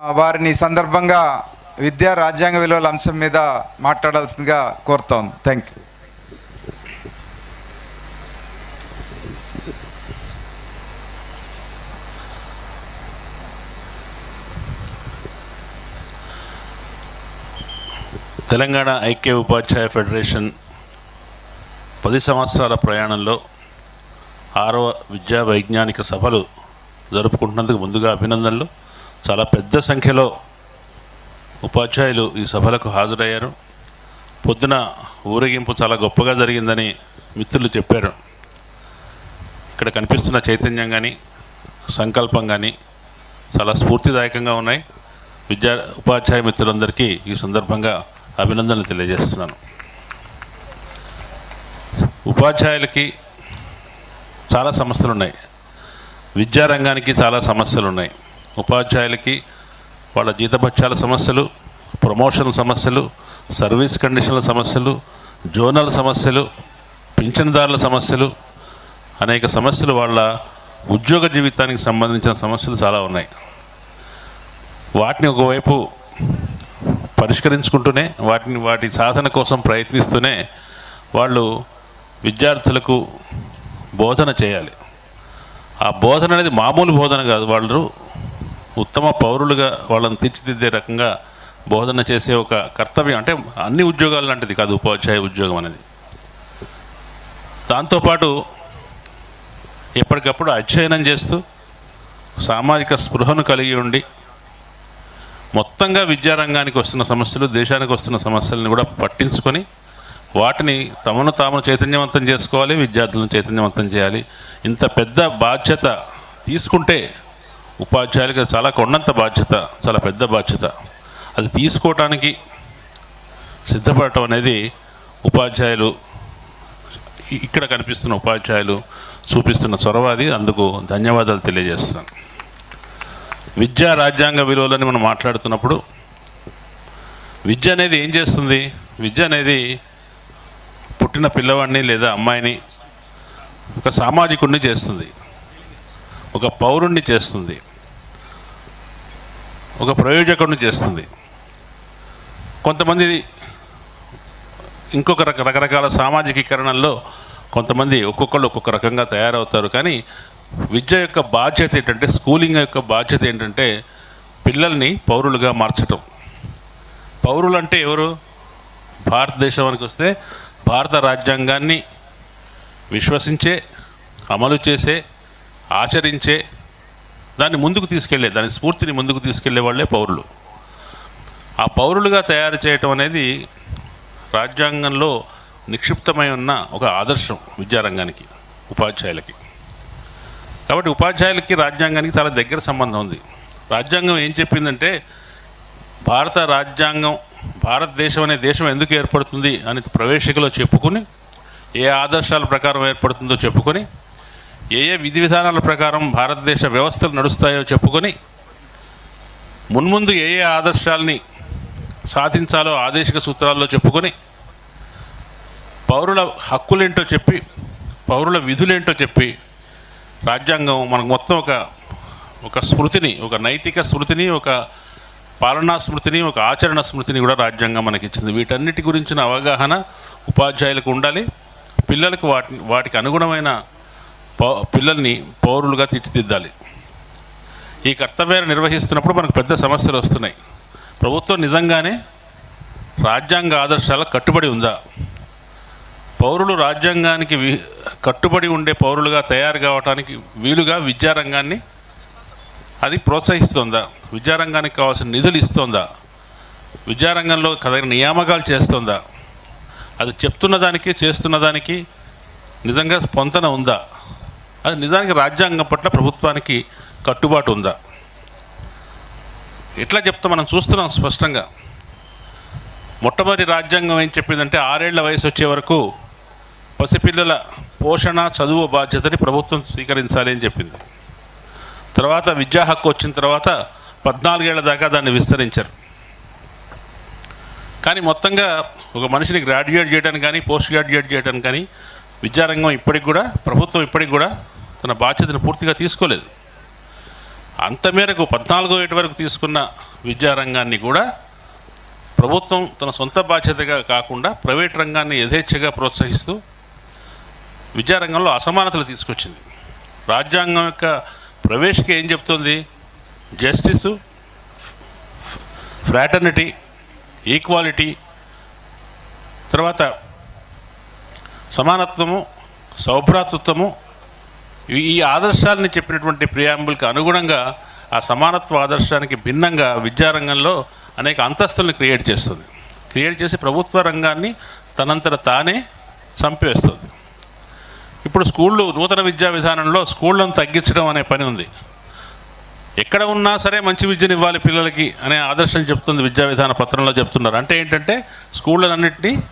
వారిని సందర్భంగా విద్యా రాజ్యాంగ విలువల అంశం మీద మాట్లాడాల్సిందిగా కోరుతాం. థ్యాంక్ యూ తెలంగాణ ఐక్య ఉపాధ్యాయ ఫెడరేషన్ పది సంవత్సరాల ప్రయాణంలో ఆరవ విద్యా వైజ్ఞానిక సభలు జరుపుకుంటున్నందుకు ముందుగా అభినందనలు. చాలా పెద్ద సంఖ్యలో ఉపాధ్యాయులు ఈ సభలకు హాజరయ్యారు. పొద్దున ఊరేగింపు చాలా గొప్పగా జరిగిందని మిత్రులు చెప్పారు. ఇక్కడ కనిపిస్తున్న చైతన్యం కానీ సంకల్పం కానీ చాలా స్ఫూర్తిదాయకంగా ఉన్నాయి. విద్యా ఉపాధ్యాయ మిత్రులందరికీ ఈ సందర్భంగా అభినందనలు తెలియజేస్తున్నాను. ఉపాధ్యాయులకి చాలా సమస్యలు ఉన్నాయి విద్యారంగానికి చాలా సమస్యలు ఉన్నాయి ఉపాధ్యాయులకి వాళ్ళ జీతభత్యాల సమస్యలు ప్రమోషన్ సమస్యలు సర్వీస్ కండిషన్ల సమస్యలు జోనల్ సమస్యలు పింఛన్దారుల సమస్యలు అనేక సమస్యలు వాళ్ళ ఉద్యోగ జీవితానికి సంబంధించిన సమస్యలు చాలా ఉన్నాయి. వాటిని ఒకవైపు పరిష్కరించుకుంటూనే వాటిని వాటి సాధన కోసం ప్రయత్నిస్తూనే వాళ్ళు విద్యార్థులకు బోధన చేయాలి. ఆ బోధన అనేది మామూలు బోధన కాదు వాళ్ళు ఉత్తమ పౌరులుగా వాళ్ళని తీర్చిదిద్దే రకంగా బోధన చేసే ఒక కర్తవ్యం అంటే అన్ని ఉద్యోగాలు లాంటిది కాదు ఉపాధ్యాయ ఉద్యోగం అనేది. దాంతోపాటు ఎప్పటికప్పుడు అధ్యయనం చేస్తూ సామాజిక స్పృహను కలిగి ఉండి మొత్తంగా విద్యారంగానికి వస్తున్న సమస్యలు దేశానికి వస్తున్న సమస్యలను కూడా పట్టించుకొని వాటిని తమను తాము చైతన్యవంతం చేసుకోవాలి విద్యార్థులను చైతన్యవంతం చేయాలి. ఇంత పెద్ద బాధ్యత తీసుకుంటే ఉపాధ్యాయులకి చాలా కొండంత బాధ్యత చాలా పెద్ద బాధ్యత. అది తీసుకోవటానికి సిద్ధపడటం అనేది ఉపాధ్యాయులు ఇక్కడ కనిపిస్తున్న ఉపాధ్యాయులు చూపిస్తున్న చొరవ అది. అందుకు ధన్యవాదాలు తెలియజేస్తున్నాను. విద్యా రాజ్యాంగ విలువలని మనం మాట్లాడుతున్నప్పుడు విద్య అనేది ఏం చేస్తుంది? విద్య అనేది పుట్టిన పిల్లవాడిని లేదా అమ్మాయిని ఒక సామాజికుడిని చేస్తుంది ఒక పౌరుణ్ణి చేస్తుంది. ఒక ప్రయోజకుడిని చేస్తుంది. కొంతమంది ఇంకొక రక రకరకాల సామాజికీకరణల్లో కొంతమంది ఒక్కొక్కళ్ళు ఒక్కొక్క రకంగా తయారవుతారు. కానీ విద్య యొక్క బాధ్యత ఏంటంటే స్కూలింగ్ యొక్క బాధ్యత ఏంటంటే పిల్లల్ని పౌరులుగా మార్చటం. పౌరులు అంటే ఎవరు? భారతదేశానికి వస్తే భారత రాజ్యాంగాన్ని విశ్వసించే అమలు చేసే ఆచరించే దాన్ని ముందుకు తీసుకెళ్ళే దాని స్ఫూర్తిని ముందుకు తీసుకెళ్ళే వాళ్ళే పౌరులు. ఆ పౌరులుగా తయారు చేయటం అనేది రాజ్యాంగంలో నిక్షిప్తమై ఉన్న ఒక ఆదర్శం విద్యారంగానికి ఉపాధ్యాయులకి. కాబట్టి ఉపాధ్యాయులకి రాజ్యాంగానికి చాలా దగ్గర సంబంధం ఉంది. రాజ్యాంగం ఏం చెప్పిందంటే భారత రాజ్యాంగం భారతదేశం అనే దేశం ఎందుకు ఏర్పడుతుంది అని ప్రవేశికలో చెప్పుకొని ఏ ఆదర్శాల ప్రకారం ఏర్పడుతుందో చెప్పుకొని ఏ ఏ విధి విధానాల ప్రకారం భారతదేశ వ్యవస్థలు నడుస్తాయో చెప్పుకొని మున్ముందు ఏ ఏ ఆదర్శాలని సాధించాలో ఆదేశిక సూత్రాల్లో చెప్పుకొని పౌరుల హక్కులేంటో చెప్పి పౌరుల విధులేంటో చెప్పి రాజ్యాంగం మనకు మొత్తం ఒక ఒక స్మృతిని ఒక నైతిక స్మృతిని ఒక పాలనా స్మృతిని ఒక ఆచరణ స్మృతిని కూడా రాజ్యాంగం మనకి ఇచ్చింది వీటన్నిటి గురించిన అవగాహన ఉపాధ్యాయులకు ఉండాలి. పిల్లలకు వాటి వాటికి అనుగుణమైన పిల్లల్ని పౌరులుగా తీర్చిదిద్దాలి. ఈ కర్తవ్యాన్ని నిర్వహిస్తున్నప్పుడు మనకు పెద్ద సమస్యలు వస్తున్నాయి. ప్రభుత్వం నిజంగానే రాజ్యాంగ ఆదర్శాలకు కట్టుబడి ఉందా? పౌరులు రాజ్యాంగానికి కట్టుబడి ఉండే పౌరులుగా తయారు కావడానికి వీలుగా విద్యారంగాన్ని అది ప్రోత్సహిస్తుందా? విద్యారంగానికి కావాల్సిన నిధులు ఇస్తుందా? విద్యారంగంలో కదగిన నియామకాలు చేస్తుందా? అది చెప్తున్న దానికి చేస్తున్న దానికి నిజంగా పొంతన ఉందా? అది నిజానికి రాజ్యాంగం పట్ల ప్రభుత్వానికి కట్టుబాటు ఉందా? ఎట్లా చెప్తా మనం చూస్తున్నాం స్పష్టంగా. మొట్టమొదటి రాజ్యాంగం ఏం చెప్పిందంటే ఆరేళ్ళ వయసు వచ్చే వరకు పసిపిల్లల పోషణ చదువు బాధ్యతని ప్రభుత్వం స్వీకరించాలి అని చెప్పింది. తర్వాత విద్యా హక్కు వచ్చిన తర్వాత పద్నాలుగేళ్ళ దాకా దాన్ని విస్తరించారు. కానీ మొత్తంగా ఒక మనిషిని గ్రాడ్యుయేట్ చేయడానికి కానీ పోస్ట్ గ్రాడ్యుయేట్ చేయడానికి కానీ విద్యారంగం ఇప్పటికి కూడా ప్రభుత్వం ఇప్పటికి కూడా తన బాధ్యతను పూర్తిగా తీసుకోలేదు. అంత మేరకు పద్నాలుగో ఏటి వరకు తీసుకున్న విద్యారంగాన్ని కూడా ప్రభుత్వం తన సొంత బాధ్యతగా కాకుండా ప్రైవేట్ రంగాన్ని యథేచ్ఛగా ప్రోత్సహిస్తూ విద్యారంగంలో అసమానతలు తీసుకొచ్చింది. రాజ్యాంగం యొక్క ప్రవేశిక ఏం చెప్తుంది? జస్టిసు ఫ్రాటర్నిటీ ఈక్వాలిటీ తర్వాత సమానత్వము సౌభ్రాతృత్వము ఈ- ఆదర్శాలని చెప్పినటువంటి ప్రియాంబుల్కి అనుగుణంగా ఆ సమానత్వ ఆదర్శానికి భిన్నంగా విద్యారంగంలో అనేక అంతస్తులను క్రియేట్ చేస్తుంది. క్రియేట్ చేసి ప్రభుత్వ రంగాన్ని తనంతట తానే చంపేస్తుంది. ఇప్పుడు స్కూళ్ళు నూతన విద్యా విధానంలో స్కూళ్ళను తగ్గించడం అనే పని ఉంది. ఎక్కడ ఉన్నా సరే మంచి విద్యను ఇవ్వాలి పిల్లలకి అనే ఆదర్శం చెప్తుంది విద్యా విధాన పత్రంలో చెప్తున్నారు. అంటే ఏంటంటే స్కూళ్ళన్నింటినీ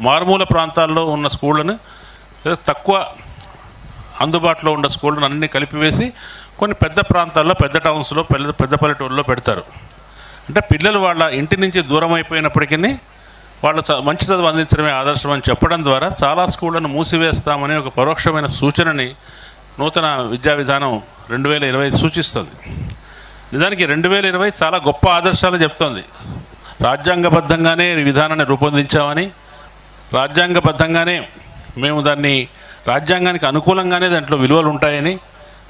మారుమూల ప్రాంతాల్లో ఉన్న స్కూళ్ళను తక్కువ అందుబాటులో ఉన్న స్కూళ్ళను అన్ని కలిపివేసి కొన్ని పెద్ద ప్రాంతాల్లో పెద్ద టౌన్స్లో పెద్ద పెద్ద పల్లెటూరులో పెడతారు. అంటే పిల్లలు వాళ్ళ ఇంటి నుంచి దూరం అయిపోయినప్పటికీ వాళ్ళు మంచి చదువు అందించడమే ఆదర్శం అని చెప్పడం ద్వారా చాలా స్కూళ్ళను మూసివేస్తామని ఒక పరోక్షమైన సూచనని నూతన విద్యా విధానం రెండు వేల ఇరవై సూచిస్తుంది. నిజానికి రెండు వేల ఇరవై చాలా గొప్ప ఆదర్శాలు చెప్తోంది. రాజ్యాంగబద్ధంగానే విధానాన్ని రూపొందించామని రాజ్యాంగబద్ధంగానే మేము దాన్ని రాజ్యాంగానికి అనుకూలంగానే దాంట్లో విలువలు ఉంటాయని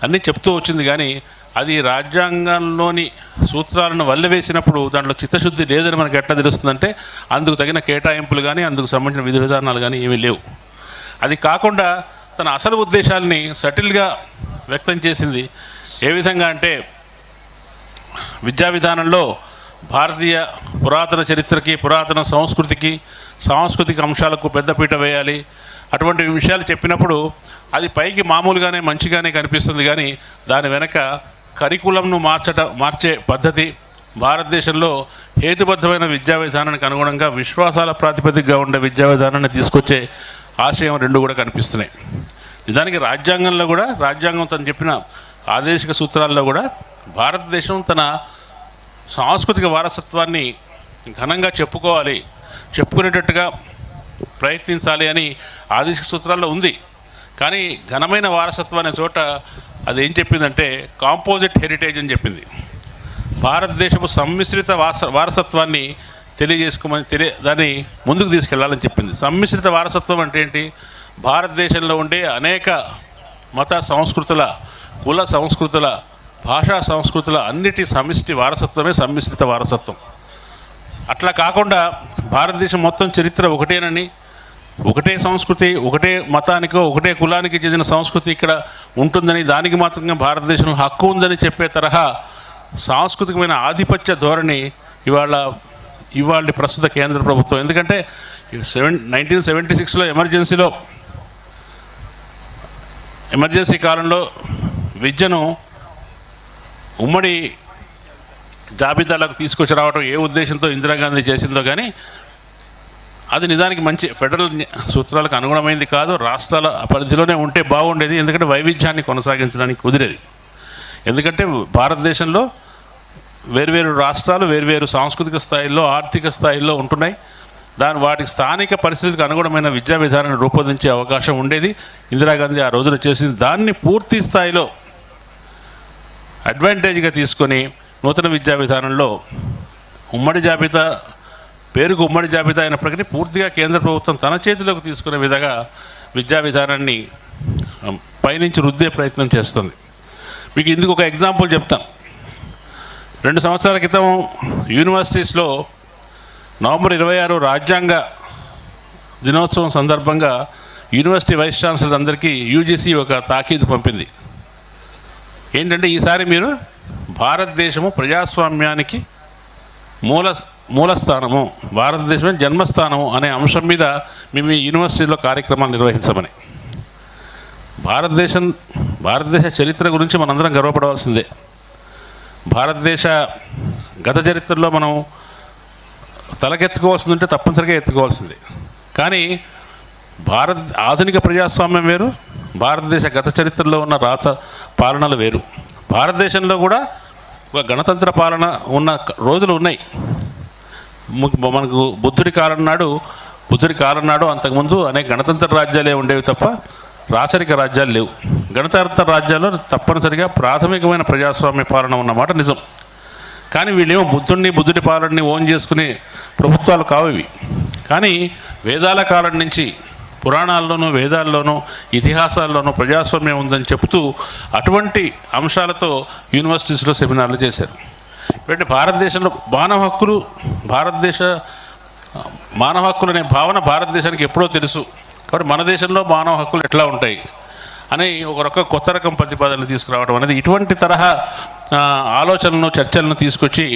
అన్నీ చెప్తూ వచ్చింది. కానీ అది రాజ్యాంగంలోని సూత్రాలను వల్లవేసినప్పుడు దాంట్లో చిత్తశుద్ధి లేదని మనకు ఎట్లా తెలుస్తుందంటే అందుకు తగిన కేటాయింపులు కానీ అందుకు సంబంధించిన విధి విధానాలు కానీ ఏమీ లేవు. అది కాకుండా తన అసలు ఉద్దేశాలని సటిల్గా వ్యక్తం చేసింది ఏ విధంగా అంటే విద్యా విధానంలో భారతీయ పురాతన చరిత్రకి పురాతన సంస్కృతికి సాంస్కృతిక అంశాలకు పెద్దపీట వేయాలి. అటువంటి విషయాలు చెప్పినప్పుడు అది పైకి మామూలుగానే మంచిగానే కనిపిస్తుంది కానీ దాని వెనక కరికులంను మార్చట మార్చే పద్ధతి భారతదేశంలో హేతుబద్ధమైన విద్యా విధానానికి అనుగుణంగా విశ్వాసాల ప్రాతిపదికగా ఉండే విద్యా విధానాన్ని తీసుకొచ్చే ఆశయం రెండు కూడా కనిపిస్తున్నాయి. నిజానికి రాజ్యాంగంలో కూడా రాజ్యాంగం తను చెప్పిన ఆదేశిక సూత్రాల్లో కూడా భారతదేశం తన సాంస్కృతిక వారసత్వాన్ని ఘనంగా చెప్పుకోవాలి. చెప్పుకునేటట్టుగా ప్రయత్నించాలి అని ఆదేశిక సూత్రాల్లో ఉంది. కానీ ఘనమైన వారసత్వం అనే చోట అది ఏం చెప్పిందంటే కాంపోజిట్ హెరిటేజ్ అని చెప్పింది. భారతదేశపు సమ్మిశ్రిత వాస వారసత్వాన్ని తెలియజేసుకోమని తెలియ దాన్ని ముందుకు తీసుకెళ్ళాలని చెప్పింది. సమ్మిశ్రిత వారసత్వం అంటే ఏంటి? భారతదేశంలో ఉండే అనేక మత సంస్కృతుల కుల సంస్కృతుల భాషా సంస్కృతుల అన్నిటి సమిష్టి వారసత్వమే సమ్మిశ్రిత వారసత్వం. అట్లా కాకుండా భారతదేశం మొత్తం చరిత్ర ఒకటేనని ఒకటే సంస్కృతి ఒకటే మతానికో ఒకటే కులానికి చెందిన సంస్కృతి ఇక్కడ ఉంటుందని దానికి మాత్రమే భారతదేశంలో హక్కు ఉందని చెప్పే తరహా సాంస్కృతికమైన ఆధిపత్య ధోరణి ఇవాళ ఇవాళ ప్రస్తుత కేంద్ర ప్రభుత్వం. ఎందుకంటే సెవెన్ నైన్టీన్ సెవెంటీ సిక్స్లో ఎమర్జెన్సీలో ఎమర్జెన్సీ కాలంలో విద్యను ఉమ్మడి జాబితాలకు తీసుకొచ్చి రావడం ఏ ఉద్దేశంతో ఇందిరాగాంధీ చేసిందో కానీ అది నిజానికి మంచి ఫెడరల్ సూత్రాలకు అనుగుణమైంది కాదు. రాష్ట్రాల పరిధిలోనే ఉంటే బాగుండేది. ఎందుకంటే వైవిధ్యాన్ని కొనసాగించడానికి కుదిరేది. ఎందుకంటే భారతదేశంలో వేర్వేరు రాష్ట్రాలు వేర్వేరు సాంస్కృతిక స్థాయిల్లో ఆర్థిక స్థాయిల్లో ఉంటున్నాయి. దాని వాటికి స్థానిక పరిస్థితులకు అనుగుణమైన విద్యా విధానాన్ని రూపొందించే అవకాశం ఉండేది. ఇందిరాగాంధీ ఆ రోజున చేసింది. దాన్ని పూర్తి స్థాయిలో అడ్వాంటేజ్గా తీసుకొని నూతన విద్యా విధానంలో ఉమ్మడి జాబితా పేరుకు ఉమ్మడి జాబితా అయినప్పటికీ పూర్తిగా కేంద్ర ప్రభుత్వం తన చేతిలోకి తీసుకునే విధంగా విద్యా విధానాన్ని పైనుంచి రుద్దే ప్రయత్నం చేస్తుంది. మీకు ఇందుకు ఒక ఎగ్జాంపుల్ చెప్తాను రెండు సంవత్సరాల క్రితం యూనివర్సిటీస్లో నవంబర్ ఇరవై ఆరు రాజ్యాంగ దినోత్సవం సందర్భంగా యూనివర్సిటీ వైస్ ఛాన్సలర్ అందరికీ యూజీసీ ఒక తాకీదు పంపింది. ఏంటంటే ఈసారి మీరు భారతదేశము ప్రజాస్వామ్యానికి మూల మూలస్థానము. భారతదేశమే జన్మస్థానము అనే అంశం మీద మేము ఈ యూనివర్సిటీలో కార్యక్రమాలు నిర్వహించమని. భారతదేశం భారతదేశ చరిత్ర గురించి మనందరం గర్వపడవలసిందే. భారతదేశ గత చరిత్రలో మనం తలకెత్తుకోవాల్సింది ఉంటే తప్పనిసరిగా ఎత్తుకోవాల్సిందే. కానీ భారత ఆధునిక ప్రజాస్వామ్యం వేరు భారతదేశ గత చరిత్రలో ఉన్న రాచ పాలనలు వేరు. భారతదేశంలో కూడా ఒక గణతంత్ర పాలన ఉన్న రోజులు ఉన్నాయి. మనకు బుద్ధుడి కాలం నాడు బుద్ధుడి కాలం నాడు అంతకుముందు అనేక గణతంత్ర రాజ్యాలే ఉండేవి తప్ప రాచరిక రాజ్యాలు లేవు. గణతంత్ర రాజ్యాల్లో తప్పనిసరిగా ప్రాథమికమైన ప్రజాస్వామ్య పాలన ఉన్నమాట నిజం. కానీ వీళ్ళేమో బుద్ధుడిని బుద్ధుడి పాలనని ఓన్ చేసుకునే ప్రభుత్వాలు కావు ఇవి. కానీ వేదాల కాలం నుంచి పురాణాల్లోనూ వేదాల్లోనూ ఇతిహాసాల్లోనూ ప్రజాస్వామ్యం ఉందని చెప్తూ అటువంటి అంశాలతో యూనివర్సిటీస్లో సెమినార్లు చేశారు. ఇటువంటి భారతదేశంలో మానవ హక్కులు భారతదేశ మానవ హక్కులు అనే భావన భారతదేశానికి ఎప్పుడో తెలుసు. కాబట్టి మన దేశంలో మానవ హక్కులు ఎట్లా ఉంటాయి అని ఒక రకం కొత్త రకం ప్రతిపాదనలు తీసుకురావడం అనేది ఇటువంటి తరహా ఆలోచనలను చర్చలను తీసుకొచ్చి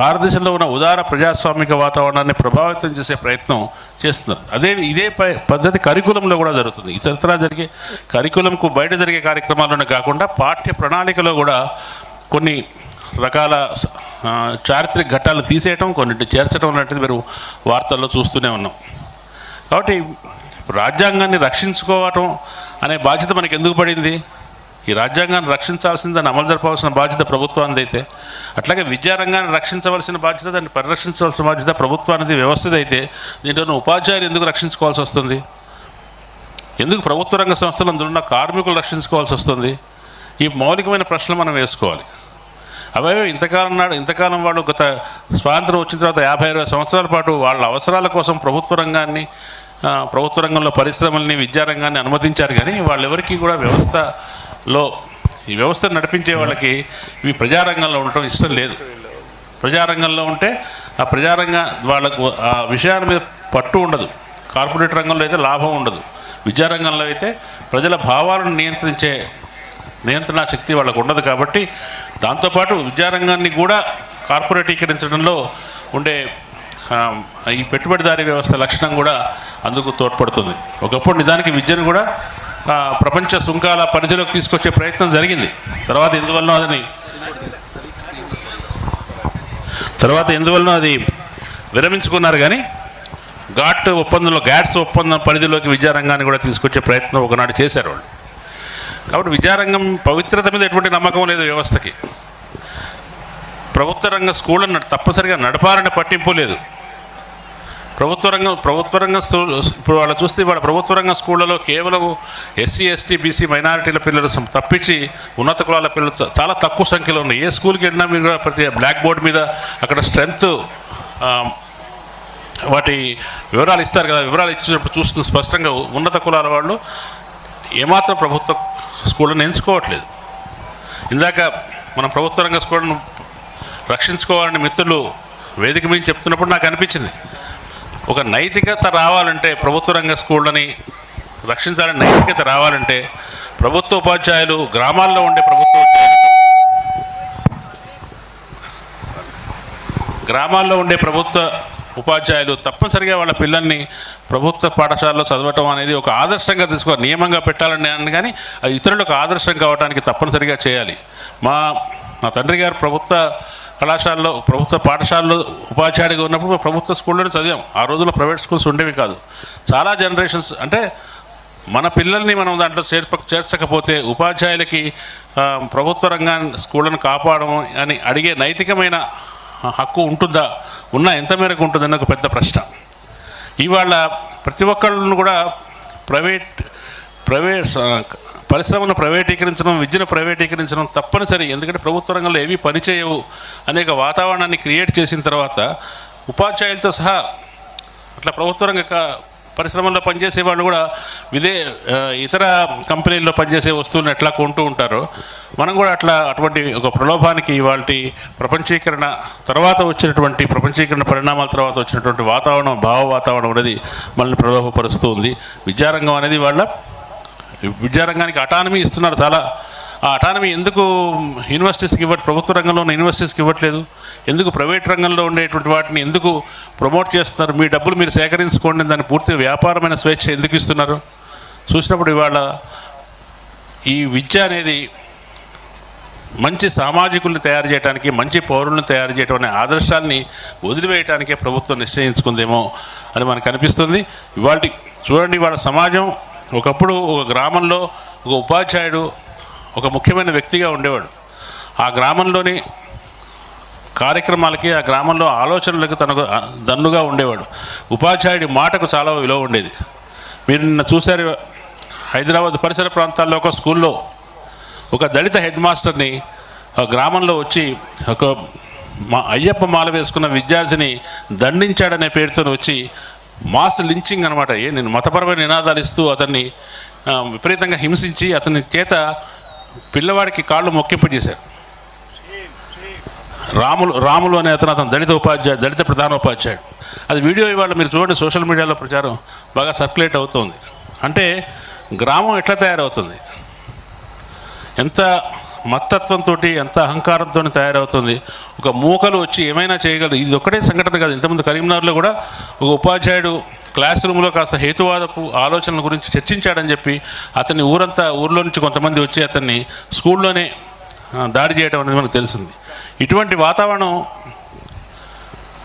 భారతదేశంలో ఉన్న ఉదార ప్రజాస్వామిక వాతావరణాన్ని ప్రభావితం చేసే ప్రయత్నం చేస్తున్నారు. అదే ఇదే పద్ధతి కరికులంలో కూడా జరుగుతుంది. ఇతరత్రా జరిగే కరికులంకు బయట జరిగే కార్యక్రమాల్లోనే కాకుండా పాఠ్య ప్రణాళికలో కూడా కొన్ని రకాల చారిత్రక ఘట్టాలు తీసేయటం కొన్నింటి చేర్చడం లాంటిది మీరు వార్తల్లో చూస్తూనే ఉన్నాం. కాబట్టి రాజ్యాంగాన్ని రక్షించుకోవటం అనే బాధ్యత మనకి ఎందుకు పడింది? ఈ రాజ్యాంగాన్ని రక్షించాల్సింది దాన్ని అమలు జరపవలసిన బాధ్యత ప్రభుత్వానిది అయితే అట్లాగే విద్యారంగాన్ని రక్షించవలసిన బాధ్యత దాన్ని పరిరక్షించవలసిన బాధ్యత ప్రభుత్వానికి వ్యవస్థది అయితే దీంట్లో ఉపాధ్యాయులు ఎందుకు రక్షించుకోవాల్సి వస్తుంది? ఎందుకు ప్రభుత్వ రంగ సంస్థలు అందులో కార్మికులు రక్షించుకోవాల్సి వస్తుంది? ఈ మౌలికమైన ప్రశ్నలు మనం వేసుకోవాలి. అవే ఇంతకాలం నాడు ఇంతకాలం వాళ్ళు గత స్వాతంత్రం వచ్చిన తర్వాత యాభై అరవై సంవత్సరాల పాటు వాళ్ళ అవసరాల కోసం ప్రభుత్వ రంగాన్ని ప్రభుత్వ రంగంలో పరిశ్రమల్ని విద్యారంగాన్ని అనుమతించారు కానీ వాళ్ళెవరికీ కూడా వ్యవస్థ లో ఈ వ్యవస్థను నడిపించే వాళ్ళకి ఇవి ప్రజారంగంలో ఉండటం ఇష్టం లేదు. ప్రజారంగంలో ఉంటే ఆ ప్రజారంగ వాళ్ళకు ఆ విషయాల మీద పట్టు ఉండదు. కార్పొరేట్ రంగంలో అయితే లాభం ఉండదు. విద్యారంగంలో అయితే ప్రజల భావాలను నియంత్రించే నియంత్రణ శక్తి వాళ్ళకు ఉండదు కాబట్టి దాంతోపాటు విద్యారంగాన్ని కూడా కార్పొరేటీకరించడంలో ఉండే ఈ పెట్టుబడిదారీ వ్యవస్థ లక్షణం కూడా అందుకు తోడ్పడుతుంది. ఒకప్పుడు నిజానికి విద్యను కూడా ప్రపంచ సుంకాల పరిధిలోకి తీసుకొచ్చే ప్రయత్నం జరిగింది. తర్వాత ఎందువలన అదని తర్వాత ఎందువలన అది విరమించుకున్నారు కానీ ఘాట్ ఒప్పందంలో గ్యాట్స్ ఒప్పందం పరిధిలోకి విద్యారంగాన్ని కూడా తీసుకొచ్చే ప్రయత్నం ఒకనాడు చేశారు వాళ్ళు. కాబట్టి విద్యారంగం పవిత్రత మీద ఎటువంటి నమ్మకం లేదు వ్యవస్థకి. ప్రభుత్వ రంగ స్కూళ్ళను తప్పనిసరిగా నడపాలనే పట్టింపు లేదు. ప్రభుత్వ రంగం ప్రభుత్వ రంగ ఇప్పుడు వాళ్ళు చూస్తే వాళ్ళ ప్రభుత్వ రంగ స్కూళ్ళలో కేవలం ఎస్సీ ఎస్టీ బీసీ మైనారిటీల పిల్లలు తప్పించి ఉన్నత కులాల పిల్లలు చాలా తక్కువ సంఖ్యలో ఉన్నాయి. ఏ స్కూల్కి వెళ్ళినా మీరు కూడా ప్రతి బ్లాక్ బోర్డ్ మీద అక్కడ స్ట్రెంగ్త్ వాటి వివరాలు ఇస్తారు కదా. వివరాలు ఇచ్చినప్పుడు చూస్తుంది స్పష్టంగా ఉన్నత కులాల వాళ్ళు ఏమాత్రం ప్రభుత్వ స్కూళ్ళను ఎంచుకోవట్లేదు. ఇందాక మన ప్రభుత్వ రంగ స్కూళ్ళను రక్షించుకోవాలని మిత్రులు వేదిక మీద చెప్తున్నప్పుడు నాకు అనిపించింది. ఒక నైతికత రావాలంటే ప్రభుత్వ రంగ స్కూళ్ళని రక్షించాలని నైతికత రావాలంటే ప్రభుత్వ ఉపాధ్యాయులు గ్రామాల్లో ఉండే ప్రభుత్వ గ్రామాల్లో ఉండే ప్రభుత్వ ఉపాధ్యాయులు తప్పనిసరిగా వాళ్ళ పిల్లల్ని ప్రభుత్వ పాఠశాలలో చదవటం అనేది ఒక ఆదర్శంగా తీసుకో నియమంగా పెట్టాలని అని కానీ అది ఇతరులకు ఆదర్శం కావడానికి తప్పనిసరిగా చేయాలి. మా మా తండ్రి గారు ప్రభుత్వ కళాశాలలో ప్రభుత్వ పాఠశాలలో ఉపాధ్యాయుడిగా ఉన్నప్పుడు ప్రభుత్వ స్కూల్లోనే చదివాం. ఆ రోజుల్లో ప్రైవేట్ స్కూల్స్ ఉండేవి కాదు. చాలా జనరేషన్స్ అంటే మన పిల్లల్ని మనం దాంట్లో చేర్ప చేర్చకపోతే ఉపాధ్యాయులకి ప్రభుత్వ రంగాన్ని స్కూళ్ళను కాపాడడం అని అడిగే నైతికమైన హక్కు ఉంటుందా? ఉన్నా ఎంత మేరకు ఉంటుందని ఒక పెద్ద ప్రశ్న. ఇవాళ ప్రతి ఒక్కళ్ళను కూడా ప్రైవేట్ ప్రైవేట్ పరిశ్రమను ప్రైవేటీకరించడం విద్యను ప్రైవేటీకరించడం తప్పనిసరి. ఎందుకంటే ప్రభుత్వ రంగంలో ఏవి పనిచేయవు అనేక వాతావరణాన్ని క్రియేట్ చేసిన తర్వాత ఉపాధ్యాయులతో సహా అట్లా ప్రభుత్వ రంగ పరిశ్రమల్లో పనిచేసే వాళ్ళు కూడా విదే ఇతర కంపెనీల్లో పనిచేసే వస్తువులను ఎట్లా కొంటూ ఉంటారో మనం కూడా అట్లా అటువంటి ఒక ప్రలోభానికి ఇవాళ ప్రపంచీకరణ తర్వాత వచ్చినటువంటి ప్రపంచీకరణ పరిణామాల తర్వాత వచ్చినటువంటి వాతావరణం భావ వాతావరణం అనేది మనల్ని ప్రలోభపరుస్తూ ఉంది. విద్యారంగం అనేది వాళ్ళ విద్యారంగానికి అటానమీ ఇస్తున్నారు చాలా. ఆ అటానమీ ఎందుకు యూనివర్సిటీస్కి ఇవ్వట్ ప్రభుత్వ రంగంలో ఉన్న యూనివర్సిటీస్కి ఇవ్వట్లేదు? ఎందుకు ప్రైవేట్ రంగంలో ఉండేటువంటి వాటిని ఎందుకు ప్రమోట్ చేస్తున్నారు? మీ డబ్బులు మీరు సేకరించుకోండి దాన్ని పూర్తిగా వ్యాపారమైన స్వేచ్ఛ ఎందుకు ఇస్తున్నారు? చూసినప్పుడు ఇవాళ ఈ విద్య అనేది మంచి సామాజికుల్ని తయారు చేయడానికి మంచి పౌరులను తయారు చేయడం అనే ఆదర్శాల్ని వదిలివేయటానికే ప్రభుత్వం నిశ్చయించుకుందేమో అని మనకు అనిపిస్తుంది. ఇవాళ చూడండి ఇవాళ సమాజం ఒకప్పుడు ఒక గ్రామంలో ఒక ఉపాధ్యాయుడు ఒక ముఖ్యమైన వ్యక్తిగా ఉండేవాడు. ఆ గ్రామంలోని కార్యక్రమాలకి ఆ గ్రామంలో ఆలోచనలకు తనకు దన్నుగా ఉండేవాడు. ఉపాధ్యాయుడి మాటకు చాలా విలువ ఉండేది. మీరు నిన్న చూశారు హైదరాబాద్ పరిసర ప్రాంతాల్లో ఒక స్కూల్లో ఒక దళిత హెడ్ మాస్టర్ని ఆ గ్రామంలో వచ్చి ఒక మా అయ్యప్ప మాల వేసుకున్న విద్యార్థిని దండించాడనే పేరుతో వచ్చి మాస్ లించింగ్ అనమాట ఏ నేను మతపరమైన నినాదాలు ఇస్తూ అతన్ని విపరీతంగా హింసించి అతని చేత పిల్లవాడికి కాళ్ళు మొక్కింపజేశారు. రాములు రాములు అనే అతను అతను దళిత ఉపాధ్యాయుడు దళిత ప్రధాన ఉపాధ్యాయుడు. అది వీడియో ఇవాళ మీరు చూడండి సోషల్ మీడియాలో ప్రచారం బాగా సర్క్యులేట్ అవుతుంది. అంటే గ్రామం ఎట్లా తయారవుతుంది? ఎంత మత్తత్వంతో ఎంత అహంకారంతో తయారవుతుంది. ఒక మూకలు వచ్చి ఏమైనా చేయగలరు. ఇది ఒక్కటే సంఘటన కాదు. ఇంతకుముందు కరీంనగర్లో కూడా ఒక ఉపాధ్యాయుడు క్లాస్ రూమ్లో కాస్త హేతువాదపు ఆలోచనల గురించి చర్చించాడని చెప్పి అతన్ని ఊరంతా ఊర్లో నుంచి కొంతమంది వచ్చి అతన్ని స్కూల్లోనే దాడి చేయడం అనేది మనకు తెలిసింది. ఇటువంటి వాతావరణం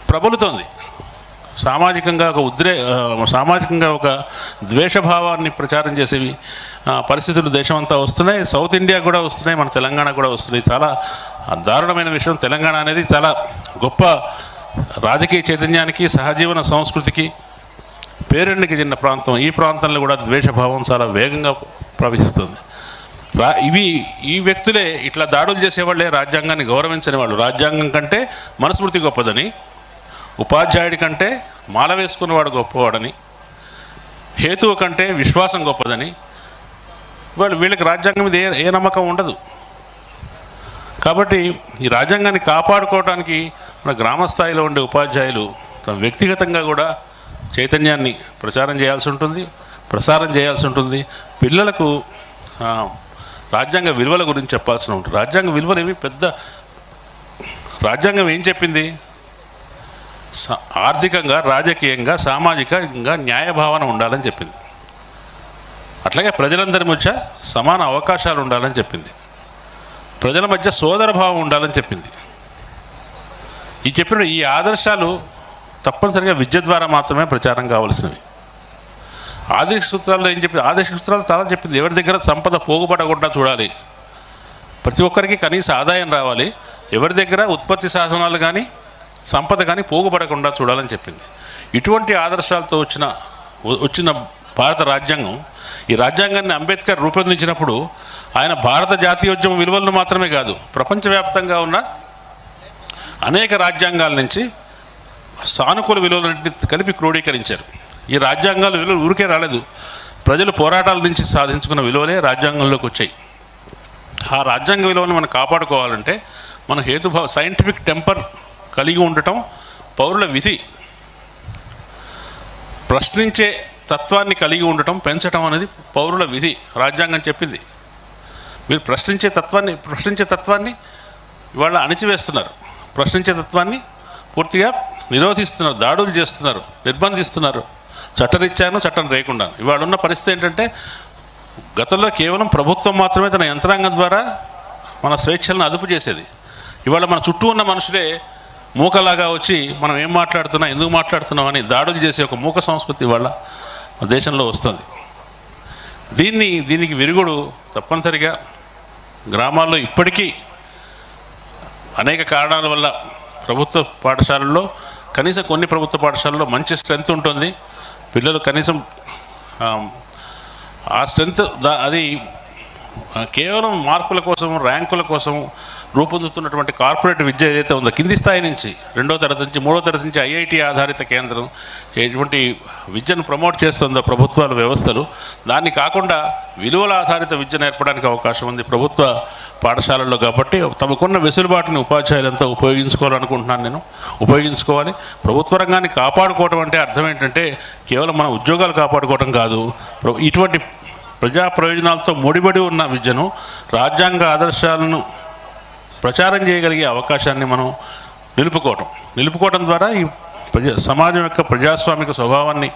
ప్రబలుతోంది. సామాజికంగా ఒక ఉద్రే సామాజికంగా ఒక ద్వేషభావాన్ని ప్రచారం చేసేవి పరిస్థితులు దేశమంతా వస్తున్నాయి. సౌత్ ఇండియా కూడా వస్తున్నాయి మన తెలంగాణ కూడా వస్తున్నాయి. చాలా దారుణమైన విషయం. తెలంగాణ అనేది చాలా గొప్ప రాజకీయ చైతన్యానికి సహజీవన సంస్కృతికి పేరెంట్కి చెందిన ప్రాంతం. ఈ ప్రాంతంలో కూడా ద్వేషభావం చాలా వేగంగా ప్రవహిస్తుంది. రా ఇవి ఈ వ్యక్తులే ఇట్లా దాడులు చేసేవాళ్ళే రాజ్యాంగాన్ని గౌరవించని వాళ్ళు. రాజ్యాంగం కంటే మనస్మృతి గొప్పదని ఉపాధ్యాయుడి కంటే మాల వేసుకున్నవాడు గొప్పవాడని హేతువు కంటే విశ్వాసం గొప్పదని వాళ్ళు వీళ్ళకి రాజ్యాంగం మీద ఏ ఏ నమ్మకం ఉండదు. కాబట్టి ఈ రాజ్యాంగాన్ని కాపాడుకోవడానికి మన గ్రామస్థాయిలో ఉండే ఉపాధ్యాయులు తమ వ్యక్తిగతంగా కూడా చైతన్యాన్ని ప్రచారం చేయాల్సి ఉంటుంది ప్రసారం చేయాల్సి ఉంటుంది. పిల్లలకు రాజ్యాంగ విలువల గురించి చెప్పాల్సి ఉంటుంది. రాజ్యాంగ విలువలు ఏమి పెద్ద రాజ్యాంగం ఏం చెప్పింది? ఆర్థికంగా రాజకీయంగా సామాజికంగా న్యాయభావన ఉండాలని చెప్పింది. అట్లాగే ప్రజలందరి మధ్య సమాన అవకాశాలు ఉండాలని చెప్పింది. ప్రజల మధ్య సోదర భావం ఉండాలని చెప్పింది. ఈ చెప్పిన ఈ ఆదర్శాలు తప్పనిసరిగా విద్య ద్వారా మాత్రమే ప్రచారం కావాల్సినవి. ఆదేశ సూత్రాల్లో ఏం చెప్పింది ఆదేశ సూత్రాలు చాలా చెప్పింది. ఎవరి దగ్గర సంపద పోగుపడకుండా చూడాలి. ప్రతి ఒక్కరికి కనీస ఆదాయం రావాలి. ఎవరి దగ్గర ఉత్పత్తి సాధనాలు కానీ సంపద కానీ పోగుపడకుండా చూడాలని చెప్పింది. ఇటువంటి ఆదర్శాలతో వచ్చిన వచ్చిన భారత రాజ్యాంగం ఈ రాజ్యాంగాన్ని అంబేద్కర్ రూపొందించినప్పుడు ఆయన భారత జాతీయోద్యమ విలువలను మాత్రమే కాదు ప్రపంచవ్యాప్తంగా ఉన్న అనేక రాజ్యాంగాల నుంచి సానుకూల విలువలన్నింటినీ కలిపి క్రోడీకరించారు. ఈ రాజ్యాంగాల విలువలు ఊరికే రాలేదు. ప్రజలు పోరాటాల నుంచి సాధించుకున్న విలువలే రాజ్యాంగంలోకి వచ్చాయి. ఆ రాజ్యాంగ విలువను మనం కాపాడుకోవాలంటే మన హేతుభావ సైంటిఫిక్ టెంపర్ కలిగి ఉండటం పౌరుల విధి. ప్రశ్నించే తత్వాన్ని కలిగి ఉండటం పెంచటం అనేది పౌరుల విధి రాజ్యాంగం చెప్పింది. మీరు ప్రశ్నించే తత్వాన్ని ప్రశ్నించే తత్వాన్ని ఇవాళ అణిచివేస్తున్నారు. ప్రశ్నించే తత్వాన్ని పూర్తిగా నిరోధిస్తున్నారు దాడులు చేస్తున్నారు నిర్బంధిస్తున్నారు. చట్టరిచ్చాను చట్టం లేకుండా. ఇవాళ ఉన్న పరిస్థితి ఏంటంటే గతంలో కేవలం ప్రభుత్వం మాత్రమే తన యంత్రాంగం ద్వారా మన స్వేచ్ఛలను అదుపు చేసేది. ఇవాళ మన చుట్టూ ఉన్న మనుషులే మూకలాగా వచ్చి మనం ఏం మాట్లాడుతున్నాం ఎందుకు మాట్లాడుతున్నాం అని దాడులు చేసే ఒక మూక సంస్కృతి వల్ల మన దేశంలో వస్తుంది. దీన్ని దీనికి విరుగుడు తప్పనిసరిగా గ్రామాల్లో ఇప్పటికీ అనేక కారణాల వల్ల ప్రభుత్వ పాఠశాలల్లో కనీసం కొన్ని ప్రభుత్వ పాఠశాలల్లో మంచి స్ట్రెంత్ ఉంటుంది. పిల్లలు కనీసం ఆ, స్ట్రెంగ్త్ స్ట్రెంత్ అది కేవలం మార్కుల కోసం ర్యాంకుల కోసం రూపొందుతున్నటువంటి కార్పొరేట్ విద్య ఏదైతే ఉందో కింది స్థాయి నుంచి రెండో తరగతి నుంచి మూడో తరగతి నుంచి ఐఐటి ఆధారిత కేంద్రం ఎటువంటి విద్యను ప్రమోట్ చేస్తుందో ప్రభుత్వాల వ్యవస్థలు దాన్ని కాకుండా విలువల ఆధారిత విద్య నేర్పడానికి అవకాశం ఉంది ప్రభుత్వ పాఠశాలల్లో కాబట్టి తమకున్న వెసులుబాటుని ఉపాధ్యాయులంతా ఉపయోగించుకోవాలనుకుంటున్నాను నేను. ఉపయోగించుకోవాలి. ప్రభుత్వ రంగాన్ని కాపాడుకోవడం అంటే అర్థం ఏంటంటే కేవలం మన ఉద్యోగాలు కాపాడుకోవడం కాదు. ఇటువంటి ప్రజా ప్రయోజనాలతో ముడిపడి ఉన్న విద్యను రాజ్యాంగ ఆదర్శాలను ప్రచారం చేయగలిగే అవకాశాన్ని మనం నిలుపుకోవటం. నిలుపుకోవటం ద్వారా ఈ ప్రజా సమాజం యొక్క ప్రజాస్వామిక స్వభావాన్ని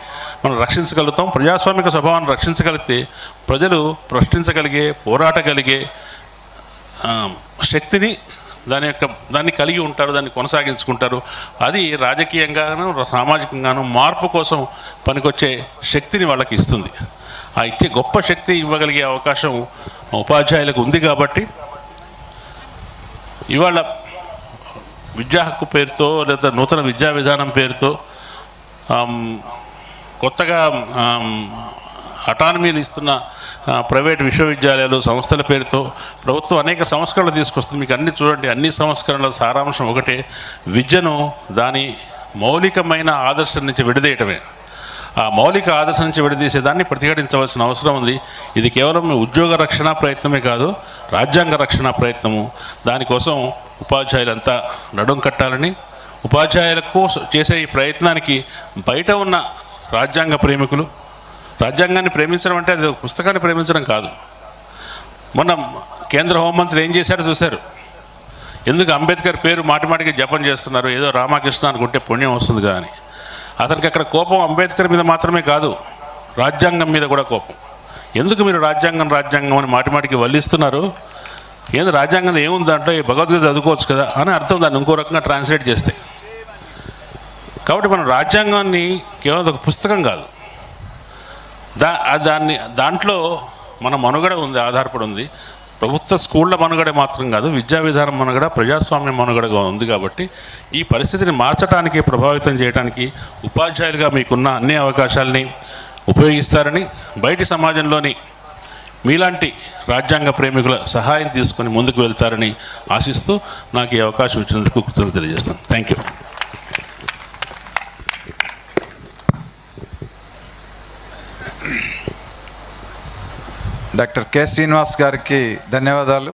మనం రక్షించగలుగుతాం. ప్రజాస్వామిక స్వభావాన్ని రక్షించగలిగితే ప్రజలు ప్రశ్నించగలిగే పోరాటగలిగే శక్తిని దాని యొక్క దాన్ని కలిగి ఉంటారు దాన్ని కొనసాగించుకుంటారు. అది రాజకీయంగాను సామాజికంగాను మార్పు కోసం పనికొచ్చే శక్తిని వాళ్ళకి ఇస్తుంది. ఆ ఇచ్చే గొప్ప శక్తి ఇవ్వగలిగే అవకాశం ఉపాధ్యాయులకు ఉంది కాబట్టి ఇవాళ విద్యా హక్కు పేరుతో లేదా నూతన విద్యా విధానం పేరుతో కొత్తగా అటానమీలు ఇస్తున్న ప్రైవేట్ విశ్వవిద్యాలయాలు సంస్థల పేరుతో ప్రభుత్వం అనేక సంస్కరణలు తీసుకొస్తుంది. మీకు అన్ని చూడండి అన్ని సంస్కరణల సారాంశం ఒకటే. విద్యను దాని మౌలికమైన ఆదర్శం నుంచి విడదీయటమే. ఆ మౌలిక ఆదర్శం నుంచి విడదీసేదాన్ని ప్రతిఘటించవలసిన అవసరం ఉంది. ఇది కేవలం ఉద్యోగ రక్షణ ప్రయత్నమే కాదు రాజ్యాంగ రక్షణ ప్రయత్నము. దానికోసం ఉపాధ్యాయులంతా నడుం కట్టాలని ఉపాధ్యాయులకు చేసే ఈ ప్రయత్నానికి బయట ఉన్న రాజ్యాంగ ప్రేమికులు రాజ్యాంగాన్ని ప్రేమించడం అంటే అది పుస్తకాన్ని ప్రేమించడం కాదు. మొన్న కేంద్ర హోంమంత్రి ఏం చేశారో చూశారు? ఎందుకు అంబేద్కర్ పేరు మాటిమాటికి జపం చేస్తున్నారు? ఏదో రామకృష్ణ అనుకుంటే పుణ్యం వస్తుంది కానీ అతనికి అక్కడ కోపం అంబేద్కర్ మీద మాత్రమే కాదు రాజ్యాంగం మీద కూడా కోపం. ఎందుకు మీరు రాజ్యాంగం రాజ్యాంగం అని మాటిమాటికి వల్లిస్తున్నారు? ఏంది రాజ్యాంగంలో ఏముంది దాంట్లో? ఈ భగవద్గీత చదువుకోవచ్చు కదా అని అర్థం దాన్ని ఇంకో రకంగా ట్రాన్స్లేట్ చేస్తే. కాబట్టి మనం రాజ్యాంగాన్ని కేవలం ఒక పుస్తకం కాదు. దా దాన్ని దాంట్లో మన మనుగడ ఉంది ఆధారపడి ఉంది. ప్రభుత్వ స్కూళ్ళ మనుగడ మాత్రం కాదు విద్యా విధానం మనుగడ ప్రజాస్వామ్య మనుగడగా ఉంది కాబట్టి ఈ పరిస్థితిని మార్చడానికి ప్రభావితం చేయడానికి ఉపాధ్యాయులుగా మీకున్న అన్ని అవకాశాలని ఉపయోగిస్తారని బయటి సమాజంలోని మీలాంటి రాజ్యాంగ ప్రేమికుల సహాయం తీసుకొని ముందుకు వెళ్తారని ఆశిస్తూ నాకు ఈ అవకాశం ఇచ్చినందుకు కృతజ్ఞతలు తెలియజేస్తాను. Thank you doctor K Srinivas గారికి ధన్యవాదాలు